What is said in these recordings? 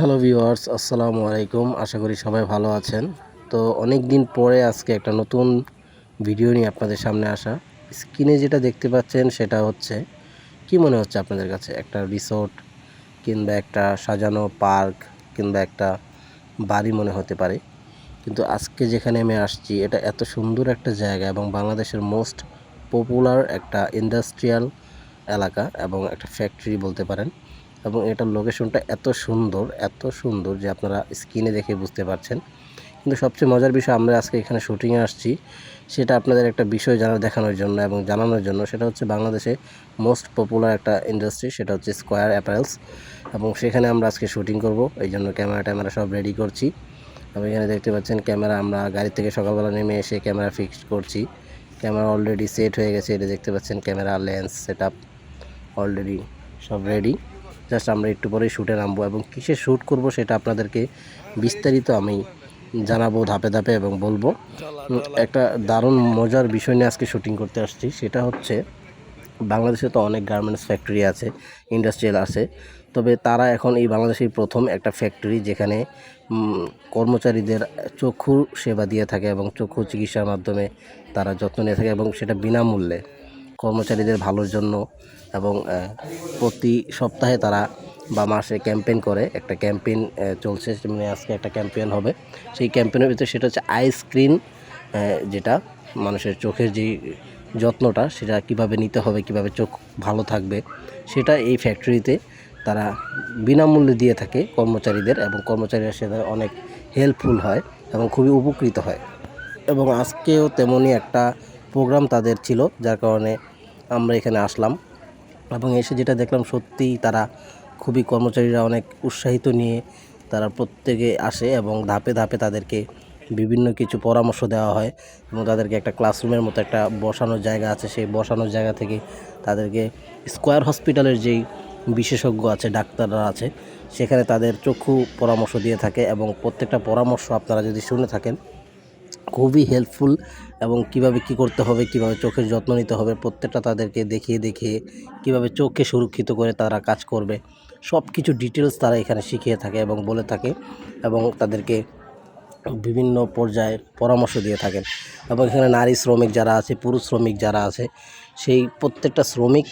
Hello viewers, আসসালামু আলাইকুম। আশা করি সবাই ভালো আছেন। তো অনেক দিন পরে আজকে একটা নতুন ভিডিও নিয়ে আপনাদের সামনে আসা। স্ক্রিনে যেটা দেখতে পাচ্ছেন সেটা হচ্ছে, কি মনে হচ্ছে আপনাদের কাছে? একটা রিসোর্ট কিংবা একটা সাজানো পার্ক কিংবা একটা বাড়ি মনে হতে পারে। কিন্তু আজকে যেখানে আমি আসছি, এটা এত সুন্দর একটা জায়গা এবং বাংলাদেশের মোস্ট পপুলার একটা ইন্ডাস্ট্রিয়াল এলাকা এবং একটা ফ্যাক্টরি বলতে পারেন। এবং এটার লোকেশনটা এত সুন্দর এত সুন্দর যে আপনারা স্ক্রিনে দেখে বুঝতে পারছেন। কিন্তু সবচেয়ে মজার বিষয়, আমরা আজকে এখানে শুটিংয়ে আসছি, সেটা আপনাদের একটা বিষয় জানা, দেখানোর জন্য এবং জানানোর জন্য, সেটা হচ্ছে বাংলাদেশে মোস্ট পপুলার একটা ইন্ডাস্ট্রি সেটা হচ্ছে স্কোয়ার অ্যাপারেলস এবং সেখানে আমরা আজকে শুটিং করব, এই জন্য ক্যামেরা ট্যামেরা সব রেডি করছি। এবং এখানে দেখতে পাচ্ছেন ক্যামেরা আমরা গাড়ি থেকে সকালবেলা নেমে এসে ক্যামেরা ফিক্সড করছি। ক্যামেরা অলরেডি সেট হয়ে গেছে এটা দেখতে পাচ্ছেন ক্যামেরা লেন্স সেট অলরেডি সব রেডি জাস্ট আমরা একটু পরেই শ্যুটে নামবো এবং কিসে শ্যুট করব সেটা আপনাদেরকে বিস্তারিত আমি জানাব ধাপে ধাপে এবং বলব। একটা দারুণ মজার বিষয় নিয়ে আজকে শ্যুটিং করতে আসছি, সেটা হচ্ছে বাংলাদেশে তো অনেক গার্মেন্টস ফ্যাক্টরি আছে ইন্ডাস্ট্রিয়াল আছে, তবে তারা এখন এই বাংলাদেশের প্রথম একটা ফ্যাক্টরি যেখানে কর্মচারীদের চক্ষু সেবা দিয়ে থাকে এবং চক্ষু চিকিৎসার মাধ্যমে তারা যত্ন নিয়ে থাকে এবং সেটা বিনামূল্যে। কর্মচারীদের ভালোর জন্য এবং প্রতি সপ্তাহে তারা বা মাসে ক্যাম্পেইন করে। একটা ক্যাম্পেইন চলছে মানে আজকে একটা ক্যাম্পেইন হবে। সেই ক্যাম্পেইনের ভিতরে সেটা হচ্ছে আই স্ক্রিন যেটা মানুষের চোখের যে যত্নটা, সেটা কীভাবে নিতে হবে, কীভাবে চোখ ভালো থাকবে, সেটা এই ফ্যাক্টরিতে তারা বিনামূল্যে দিয়ে থাকে কর্মচারীদের এবং কর্মচারীরা সেটা অনেক হেল্পফুল হয় এবং খুবই উপকৃত হয়। এবং আজকেও তেমনই একটা প্রোগ্রাম তাদের ছিল, যার কারণে আমরা এখানে আসলাম। এবং এসে যেটা দেখলাম, সত্যিই তারা খুবই কর্মচারীরা অনেক উৎসাহিত নিয়ে তারা প্রত্যেকে আসে এবং ধাপে ধাপে তাদেরকে বিভিন্ন কিছু পরামর্শ দেওয়া হয় এবং তাদেরকে একটা ক্লাসরুমের মতো একটা বসানোর জায়গা আছে। সেই বসানোর জায়গা থেকে তাদেরকে স্কোয়ার হসপিটালের যেই বিশেষজ্ঞ আছে, ডাক্তাররা আছে, সেখানে তাদের চক্ষু পরামর্শ দিয়ে থাকে এবং প্রত্যেকটা পরামর্শ আপনারা যদি শুনে থাকেন খুবই হেল্পফুল এবং কীভাবে কি করতে হবে, কীভাবে চোখের যত্ন নিতে হবে, প্রত্যেকটা তাদেরকে দেখিয়ে দেখিয়ে কীভাবে চোখকে সুরক্ষিত করে তারা কাজ করবে। সব কিছু ডিটেলস তারা এখানে শিখিয়ে থাকে এবং বলে থাকে এবং তাদেরকে বিভিন্ন পর্যায়ে পরামর্শ দিয়ে থাকেন এবং এখানে নারী শ্রমিক যারা আছে, পুরুষ শ্রমিক যারা আছে, সেই প্রত্যেকটা শ্রমিক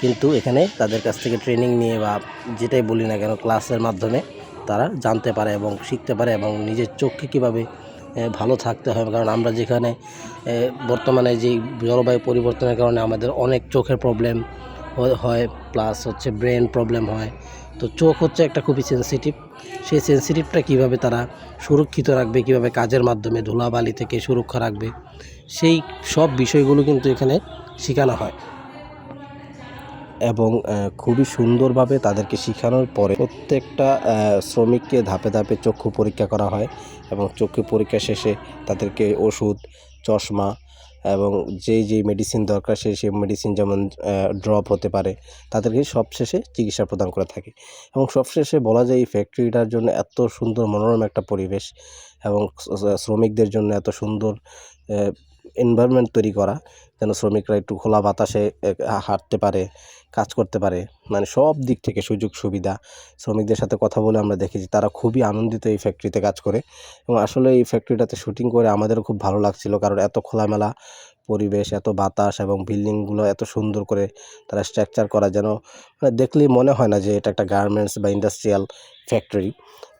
কিন্তু এখানে তাদের কাছ থেকে ট্রেনিং নিয়ে বা যেটাই বলি না কেন ক্লাসের মাধ্যমে তারা জানতে পারে এবং শিখতে পারে এবং নিজের চোখকে কীভাবে ভালো থাকতে হয় কারণ আমরা যেখানে বর্তমানে যে জলবায়ু পরিবর্তনের কারণে আমাদের অনেক চোখের প্রবলেম হয় প্লাস হচ্ছে ব্রেন প্রবলেম হয়। তো চোখ হচ্ছে একটা খুবই সেন্সিটিভ সেই সেন্সিটিভটা কীভাবে তারা সুরক্ষিত রাখবে, কীভাবে কাজের মাধ্যমে ধুলাবালি থেকে সুরক্ষা রাখবে, সেই সব বিষয়গুলো কিন্তু এখানে শেখানো হয়। এবং খুবই সুন্দরভাবে তাদেরকে শেখানোর পরে প্রত্যেকটা শ্রমিককে ধাপে ধাপে চক্ষু পরীক্ষা করা হয় এবং চক্ষু পরীক্ষা শেষে তাদেরকে ওষুধ, চশমা এবং যেই যেই মেডিসিন দরকার সেই সেই মেডিসিন যেমন ড্রপ হতে পারে তাদেরকে সবশেষে চিকিৎসা প্রদান করে থাকে এবং সবশেষে বলা যায় এই ফ্যাক্টরিটার জন্য এত সুন্দর মনোরম একটা পরিবেশ এবং শ্রমিকদের জন্য এত সুন্দর এনভায়রনমেন্ট তৈরি করা যেন শ্রমিকরা একটু খোলা বাতাসে হাঁটতে পারে, কাজ করতে পারে। মানে সব দিক থেকে সুযোগ সুবিধা। শ্রমিকদের সাথে কথা বলে আমরা দেখেছি তারা খুবই আনন্দিত এই ফ্যাক্টরিতে কাজ করে। এবং আসলে এই ফ্যাক্টরিটাতে শুটিং করে আমাদেরও খুব ভালো লাগছিল কারণ এত খোলামেলা পরিবেশ, এত বাতাস এবং বিল্ডিংগুলো এত সুন্দর করে তারা স্ট্রাকচার করা যেন মানে দেখলেই মনে হয় না যে এটা একটা গার্মেন্টস বা ইন্ডাস্ট্রিয়াল ফ্যাক্টরি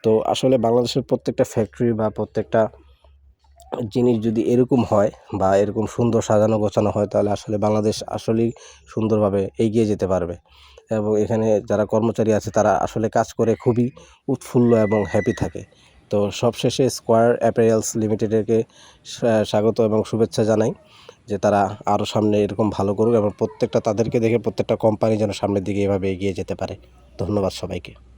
তো আসলে বাংলাদেশের প্রত্যেকটা ফ্যাক্টরি বা প্রত্যেকটা জিনিস যদি এরকম হয় বা এরকম সুন্দর সাজানো গোছানো হয়, তাহলে আসলে বাংলাদেশ আসলেই সুন্দরভাবে এগিয়ে যেতে পারবে। এবং এখানে যারা কর্মচারী আছে, তারা আসলে কাজ করে খুবই উৎফুল্ল এবং হ্যাপি থাকে। তো সবশেষে স্কোয়ার অ্যাপারেলস লিমিটেডকে স্বাগত এবং শুভেচ্ছা জানাই যে তারা আরও সামনে এরকম ভালো করুক এবং প্রত্যেকটা তাদেরকে দেখে প্রত্যেকটা কোম্পানি যেন সামনের দিকে এভাবে এগিয়ে যেতে পারে। ধন্যবাদ সবাইকে।